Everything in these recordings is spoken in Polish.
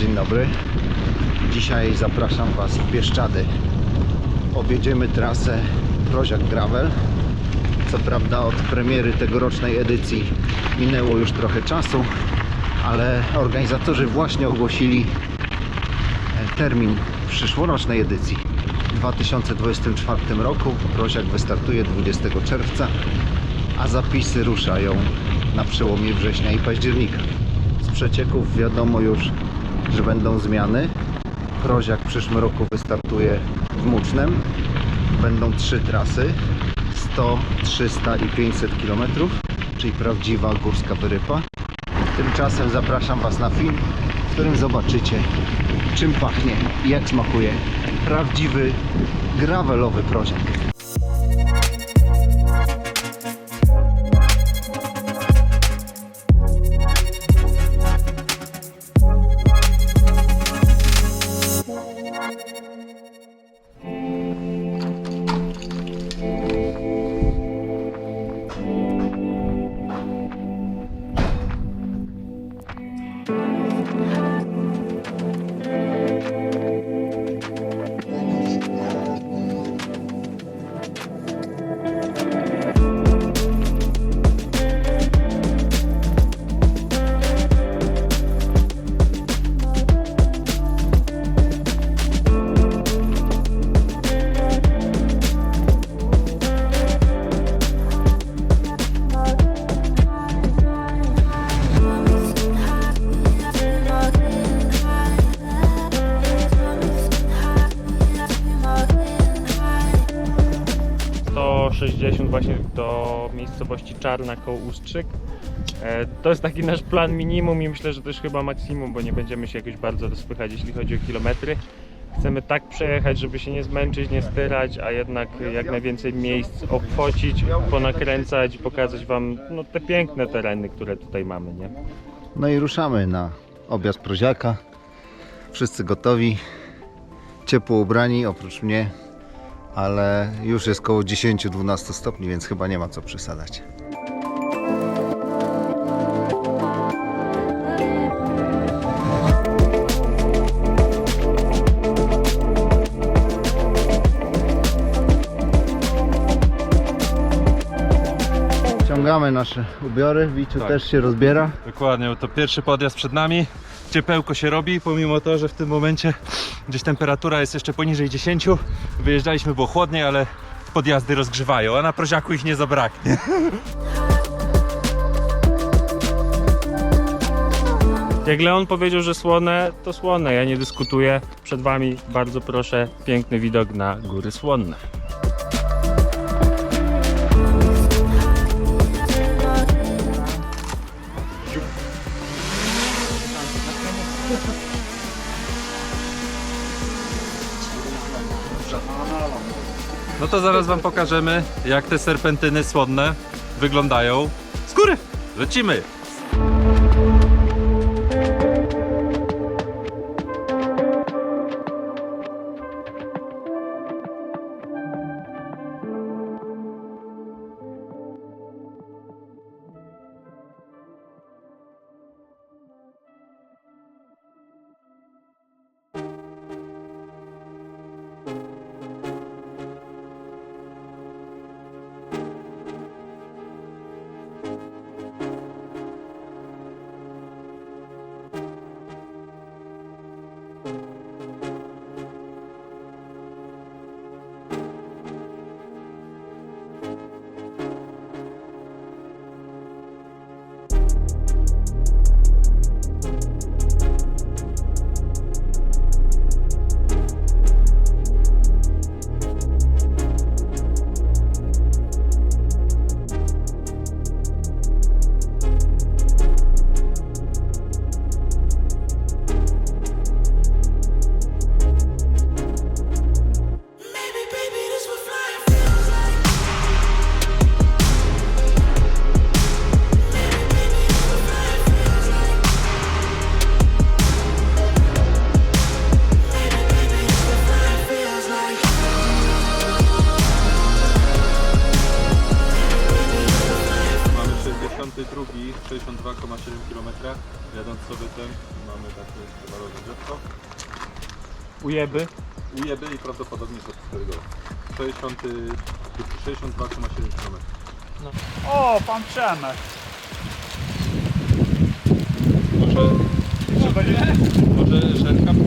Dzień dobry. Dzisiaj zapraszam Was w Bieszczady. Objedziemy trasę Proziak Gravel. Co prawda od premiery tegorocznej edycji minęło już trochę czasu, ale organizatorzy właśnie ogłosili e, termin przyszłorocznej edycji. W 2024 roku Proziak wystartuje 20 czerwca, a zapisy ruszają na przełomie września i października. Z przecieków wiadomo już, że będą zmiany. Proziak w przyszłym roku wystartuje w Mucznem. Będą trzy trasy 100, 300 i 500 km, czyli prawdziwa górska wyrypa. Tymczasem zapraszam Was na film, w którym zobaczycie czym pachnie i jak smakuje prawdziwy gravelowy proziak. To 60 właśnie do miejscowości Czarna koło Ustrzyk. E, To jest taki nasz plan minimum i myślę, że też chyba maksimum, bo nie będziemy się jakoś bardzo rozpychać, jeśli chodzi o kilometry. Chcemy tak przejechać, żeby się nie zmęczyć, nie styrać, a jednak jak najwięcej miejsc obfocić, ponakręcać, pokazać Wam no, te piękne tereny, które tutaj mamy, nie? No i ruszamy na objazd proziaka. Wszyscy gotowi, ciepło ubrani oprócz mnie, ale już jest koło 10-12 stopni, więc chyba nie ma co przesadzać. Ciągamy nasze ubiory, Wiciu Tak. też się rozbiera. Dokładnie, to pierwszy podjazd przed nami. Ciepełko się robi, pomimo to, że w tym momencie gdzieś temperatura jest jeszcze poniżej 10. Wyjeżdżaliśmy, było chłodniej, ale podjazdy rozgrzewają, a na proziaku ich nie zabraknie. Jak Leon powiedział, że słone, to słone, ja nie dyskutuję. Przed Wami bardzo proszę, piękny widok na góry słonne. No to zaraz wam pokażemy, jak te serpentyny słonne wyglądają z góry. Lecimy! 62,7 km. Jadąc sobie ten, mamy taki chyba rozgrzewkę Ujeby. Ujeby i prawdopodobnie to 4 goły. 60, 62,7 km. O, pan Przemek. Może, może Żelka po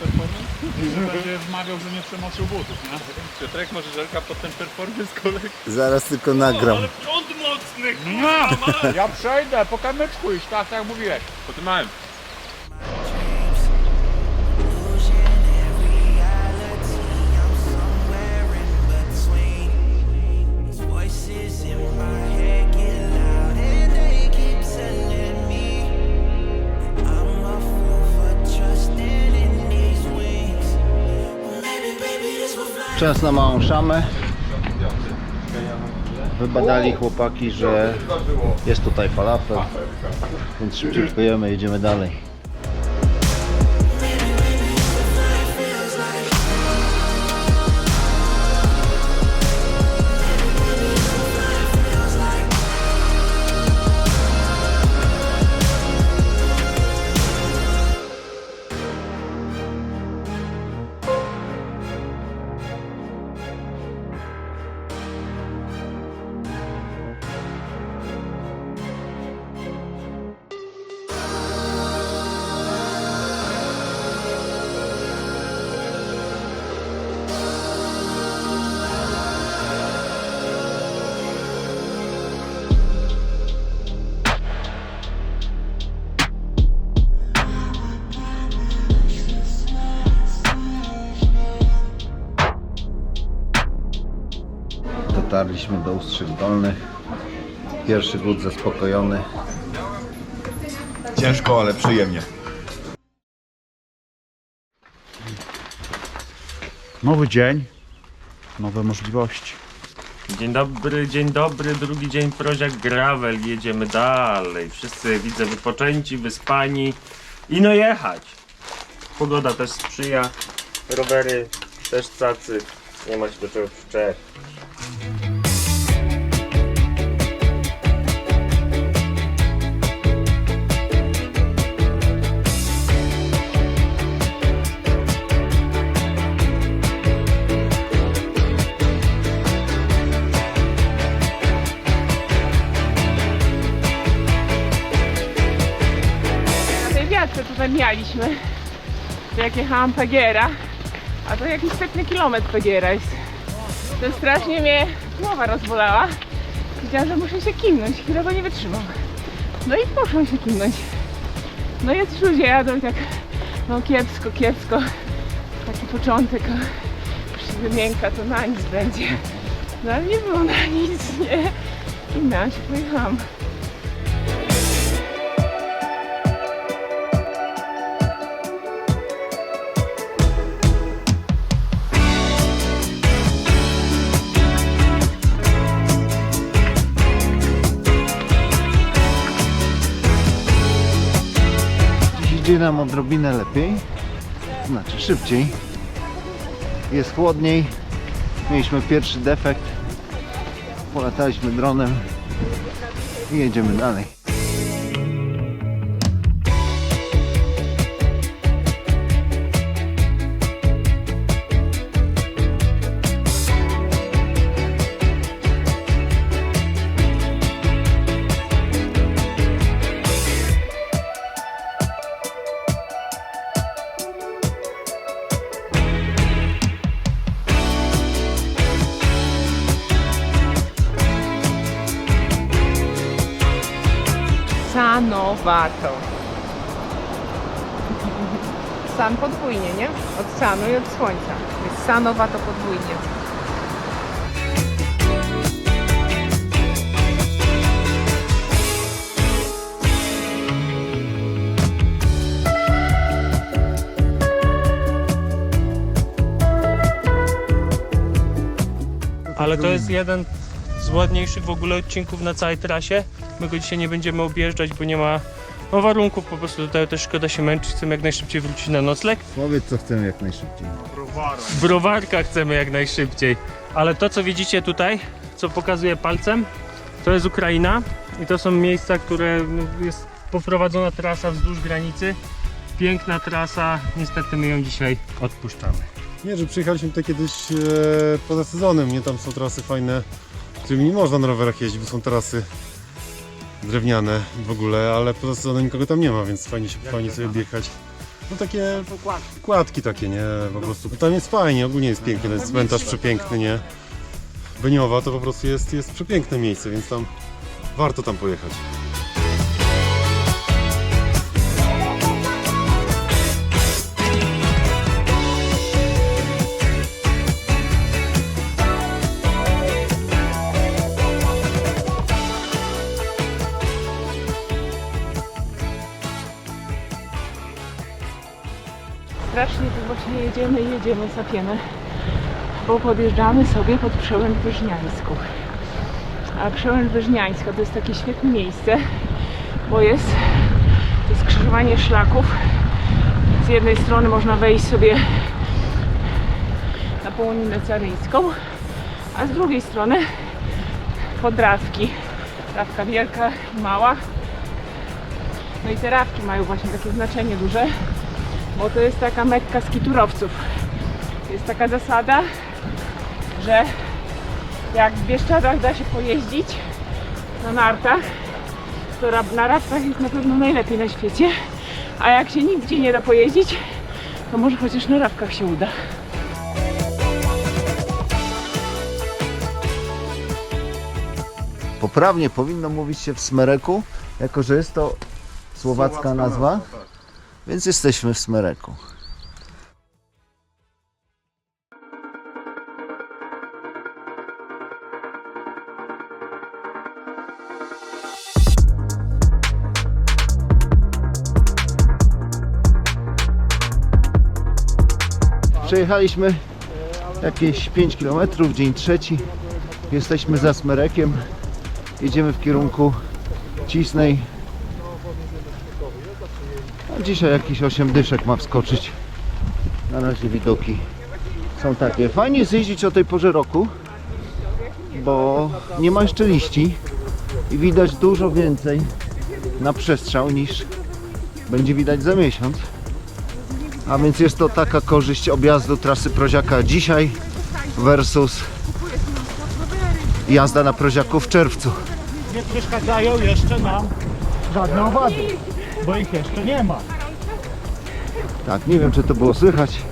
performance? Że będzie wmawiał, że nie przemoczył butów, nie? Piotrek, może Żelka pod ten performance kolek? Zaraz tylko nagram. Prąd mocny! Nie, ja przejdę, po kamyczku iść, tak jak mówiłeś. Po tym małym. Losing every reality. I'm somewhere in between. These voices in my head get loud and they keep telling me I'm a fool for trusting in these wings. Well, maybe, baby, this will fly. Czas na małą szamę. Wybadali chłopaki, że jest tutaj falafel, więc szybciutko jemy, jedziemy dalej. Dotarliśmy do Ustrzyk Dolnych. Pierwszy głód zaspokojony. Ciężko, ale przyjemnie. Nowy dzień, nowe możliwości. Dzień dobry, dzień dobry, drugi dzień Proziak Gravel, jedziemy dalej. Wszyscy widzę wypoczęci, wyspani i no jechać. Pogoda też sprzyja, rowery też cacy, nie ma się do czego przyczepić. To jak jechałam Pagiera, a to jakiś setny kilometr Pagiera jest. To strasznie mnie głowa rozbolała. Wiedziałam, że muszę się kimnąć, chwilę nie wytrzymam. No i poszłam się kimnąć. No i jacyś ludzie jadą i tak, no kiepsko, kiepsko. Taki początek, a wymięka, to na nic będzie. No ale nie było na nic, nie. Kimnęłam się, pojechałam. Idzie nam odrobinę lepiej, znaczy szybciej. Jest chłodniej. Mieliśmy pierwszy defekt. Polataliśmy dronem i jedziemy dalej. Sanowato. San podwójnie, nie? Od sanu i od słońca. Jest sanowato podwójnie. Ale to jest jeden z ładniejszych w ogóle odcinków na całej trasie. My go dzisiaj nie będziemy objeżdżać, bo nie ma no, warunków, po prostu tutaj też szkoda się męczyć, chcemy jak najszybciej wrócić na nocleg. Powiedz co chcemy jak najszybciej. Browarka chcemy jak najszybciej. Ale to co widzicie tutaj, co pokazuję palcem, to jest Ukraina i to są miejsca, które no, jest poprowadzona trasa wzdłuż granicy piękna trasa, niestety my ją dzisiaj odpuszczamy. Nie, że przyjechaliśmy tutaj kiedyś e, poza sezonem, nie? Tam są trasy fajne, którymi nie można na rowerach jeździć, bo są trasy drewniane w ogóle, ale poza sezonem nikogo tam nie ma, więc fajnie, się, fajnie sobie objechać. No takie kładki takie, nie? Po prostu. Tam jest fajnie, ogólnie jest pięknie, ten cmentarz przepiękny, nie? Beniowa to po prostu jest, jest przepiękne miejsce, więc tam warto tam pojechać. Jedziemy jedziemy sapiemy, bo podjeżdżamy sobie pod przełęcz Wyżniańską. A przełęcz Wyżniańska to jest takie świetne miejsce, bo jest to skrzyżowanie szlaków. Z jednej strony można wejść sobie na połoninę caryjską, a z drugiej strony pod Rawki. Rawka wielka i mała. No i te rawki mają właśnie takie znaczenie duże, bo to jest taka mekka skiturowców. Jest taka zasada, że jak w Bieszczadach da się pojeździć na nartach, to na raftach jest na pewno najlepiej na świecie, a jak się nigdzie nie da pojeździć, to może chociaż na rawkach się uda. Poprawnie powinno mówić się w Smereku, jako że jest to słowacka nazwa, więc jesteśmy w Smereku. Przejechaliśmy jakieś 5 km, dzień trzeci. Jesteśmy za Smerekiem. Jedziemy w kierunku Cisnej. Dzisiaj jakiś 8 dyszek ma wskoczyć. Na razie widoki są takie. Fajnie jest jeździć o tej porze roku, bo nie ma jeszcze liści i widać dużo więcej na przestrzał niż będzie widać za miesiąc. A więc jest to taka korzyść objazdu trasy Proziaka dzisiaj versus jazda na Proziaku w czerwcu. Nie przeszkadzają jeszcze nam żadne owady, bo ich jeszcze nie ma. Tak, nie wiem czy to było słychać.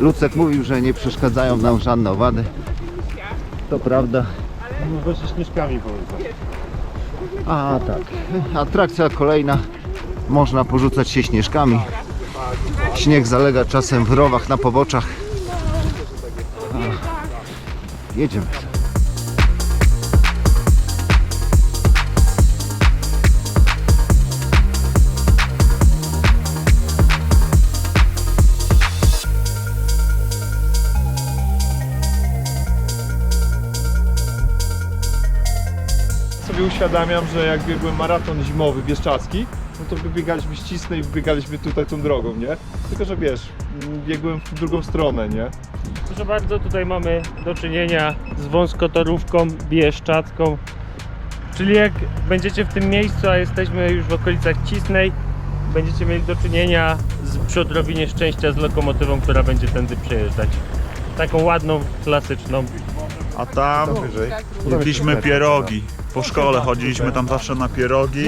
Lucek mówił, że nie przeszkadzają nam żadne owady. To prawda. No śnieżkami. A tak. Atrakcja kolejna. Można porzucać się śnieżkami. Śnieg zalega czasem w rowach na poboczach. A, jedziemy. Sobie uświadamiam, że jak biegłem maraton zimowy bieszczacki, no to wybiegaliśmy ścisnę i wybiegaliśmy tutaj tą drogą, nie? Tylko, że wiesz, m, biegłem w drugą stronę, nie? Proszę bardzo, tutaj mamy do czynienia z wąskotorówką bieszczacką. Czyli jak będziecie w tym miejscu, a jesteśmy już w okolicach Cisnej, będziecie mieli do czynienia z przy odrobinie szczęścia z lokomotywą, która będzie tędy przejeżdżać. Taką ładną, klasyczną. A tam jedliśmy pierogi. Po szkole chodziliśmy tam zawsze na pierogi,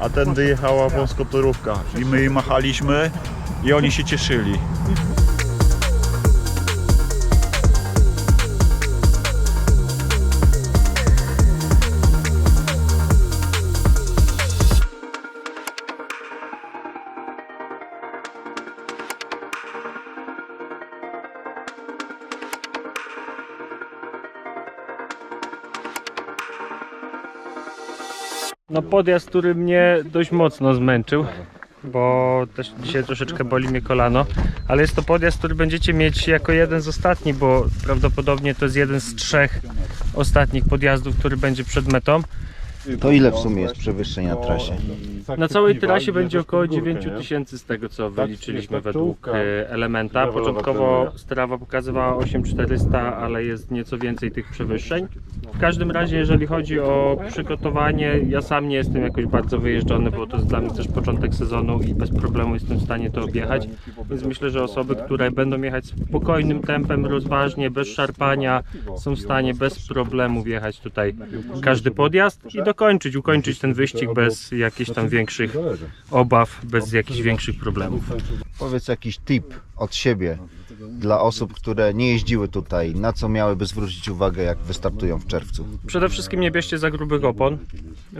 a tędy jechała wąskotorówka. I my jej machaliśmy i oni się cieszyli. No podjazd, który mnie dość mocno zmęczył, bo też dzisiaj troszeczkę boli mnie kolano, ale jest to podjazd, który będziecie mieć jako jeden z ostatnich, bo prawdopodobnie to jest jeden z trzech ostatnich podjazdów, który będzie przed metą. To ile w sumie jest przewyższeń na trasie? Na całej trasie będzie około 9000 tysięcy z tego co wyliczyliśmy według e, elementa. Początkowo strawa pokazywała 8400, ale jest nieco więcej tych przewyższeń. W każdym razie, jeżeli chodzi o przygotowanie, ja sam nie jestem jakoś bardzo wyjeżdżony, bo to jest dla mnie też początek sezonu i bez problemu jestem w stanie to objechać. Więc myślę, że osoby, które będą jechać spokojnym tempem, rozważnie, bez szarpania, są w stanie bez problemu wjechać tutaj każdy podjazd i dokończyć, ukończyć ten wyścig bez jakichś tam większych obaw, bez jakichś większych problemów. Powiedz jakiś tip od siebie dla osób, które nie jeździły tutaj, na co miałyby zwrócić uwagę, jak wystartują w czerwcu. Przede wszystkim nie bierzcie za grubych opon,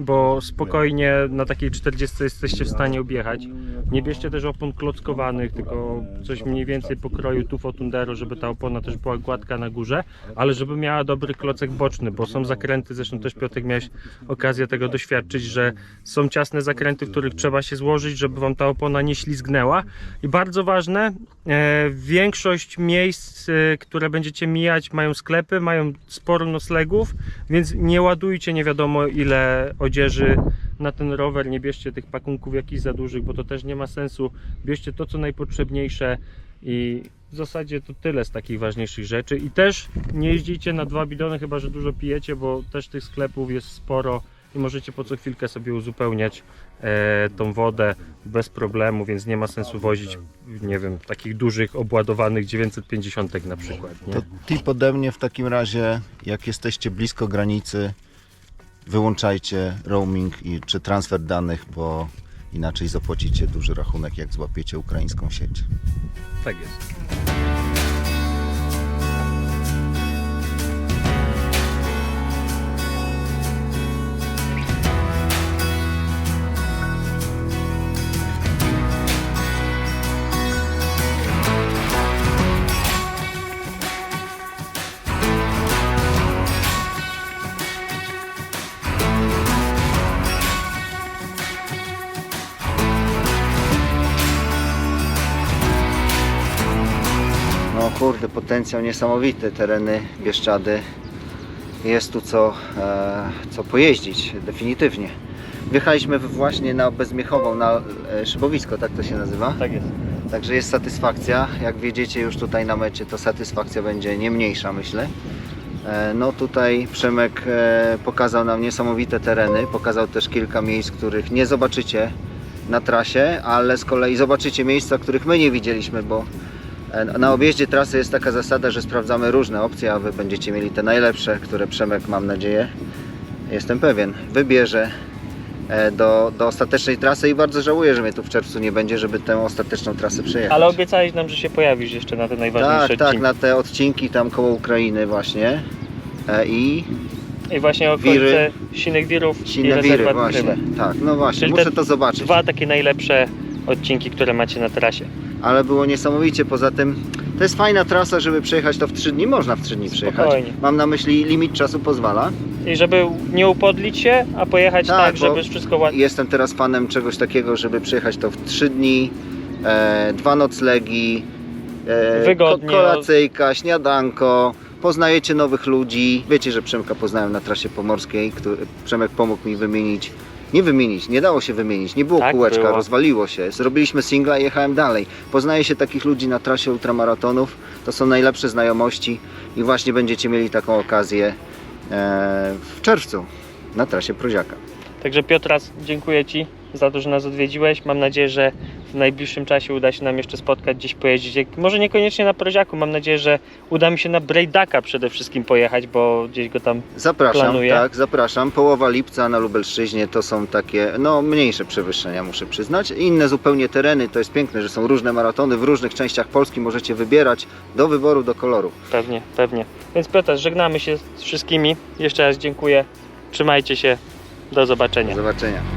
bo spokojnie na takiej 40 jesteście w stanie objechać. Nie bierzcie też opon klockowanych, tylko coś mniej więcej pokroju Tufo Tundero, żeby ta opona też była gładka na górze, ale żeby miała dobry klocek boczny, bo są zakręty, zresztą też Piotrek miałeś okazję tego doświadczyć, że są ciasne zakręty, w których trzeba się złożyć, żeby wam ta opona nie ślizgnęła. I bardzo ważne, e, większość miejsc, e, które będziecie mijać, mają sklepy, mają sporo noclegów, więc nie ładujcie nie wiadomo ile odzieży na ten rower, nie bierzcie tych pakunków jakichś za dużych, bo to też nie ma sensu. Bierzcie to, co najpotrzebniejsze i w zasadzie to tyle z takich ważniejszych rzeczy. I też nie jeździcie na dwa bidony, chyba że dużo pijecie, bo też tych sklepów jest sporo i możecie po co chwilkę sobie uzupełniać e, tą wodę bez problemu, więc nie ma sensu wozić, nie wiem, takich dużych, obładowanych 950 na przykład. Nie? To tip ode mnie w takim razie, jak jesteście blisko granicy, wyłączajcie roaming i, czy transfer danych, bo inaczej zapłacicie duży rachunek, jak złapiecie ukraińską sieć. Tak jest. Kurde, potencjał niesamowity, tereny Bieszczady. Jest tu co, e, co pojeździć, definitywnie. Wjechaliśmy właśnie na Bezmiechową, na e, szybowisko, tak to się nazywa? Tak jest. Także jest satysfakcja. Jak wiedziecie już tutaj na mecie, to satysfakcja będzie nie mniejsza, myślę. E, No tutaj Przemek e, pokazał nam niesamowite tereny, pokazał też kilka miejsc, których nie zobaczycie na trasie, ale z kolei zobaczycie miejsca, których my nie widzieliśmy, bo na objeździe trasy jest taka zasada, że sprawdzamy różne opcje, a Wy będziecie mieli te najlepsze, które Przemek, mam nadzieję, jestem pewien, wybierze e, do, do ostatecznej trasy i bardzo żałuję, że mnie tu w czerwcu nie będzie, żeby tę ostateczną trasę przejechać. Ale obiecałeś nam, że się pojawisz jeszcze na te najważniejsze Tak, tak, odcinki. na te odcinki tam koło Ukrainy właśnie. E, I I właśnie okolice Wiry. Sinych Wirów i Sinewiry rezerwat właśnie. Krywe. Tak, no właśnie, Czyli muszę to zobaczyć. Dwa takie najlepsze odcinki, które macie na trasie. Ale było niesamowicie, poza tym to jest fajna trasa, żeby przejechać to w 3 dni, można w 3 dni przejechać. Spokojnie. Mam na myśli limit czasu pozwala. I żeby nie upodlić się, a pojechać Tak, tak, żeby wszystko ładnie. Jestem teraz fanem czegoś takiego, żeby przejechać to w 3 dni, e, dwa noclegi, e, Wygodnie, ko- kolacyjka, śniadanko, poznajecie nowych ludzi. Wiecie, że Przemka poznałem na trasie pomorskiej, który Przemek pomógł mi wymienić. Nie wymienić, nie dało się wymienić, nie było Tak kółeczka, było. rozwaliło się. Zrobiliśmy singla i jechałem dalej. Poznaje się takich ludzi na trasie ultramaratonów, to są najlepsze znajomości i właśnie będziecie mieli taką okazję e, w czerwcu na trasie Proziaka. Także Piotras, dziękuję Ci za to, że nas odwiedziłeś. Mam nadzieję, że najbliższym czasie uda się nam jeszcze spotkać, gdzieś pojeździć. Może niekoniecznie na Proziaku, mam nadzieję, że uda mi się na Brejdaka przede wszystkim pojechać, bo gdzieś go tam Zapraszam, Planuję. tak, zapraszam. Połowa lipca na Lubelszczyźnie to są takie, no mniejsze przewyższenia muszę przyznać. Inne zupełnie tereny, to jest piękne, że są różne maratony w różnych częściach Polski, możecie wybierać do wyboru, do koloru. pewnie, pewnie. Więc Piotr, żegnamy się z wszystkimi. Jeszcze raz dziękuję. Trzymajcie się. Do zobaczenia. Do zobaczenia.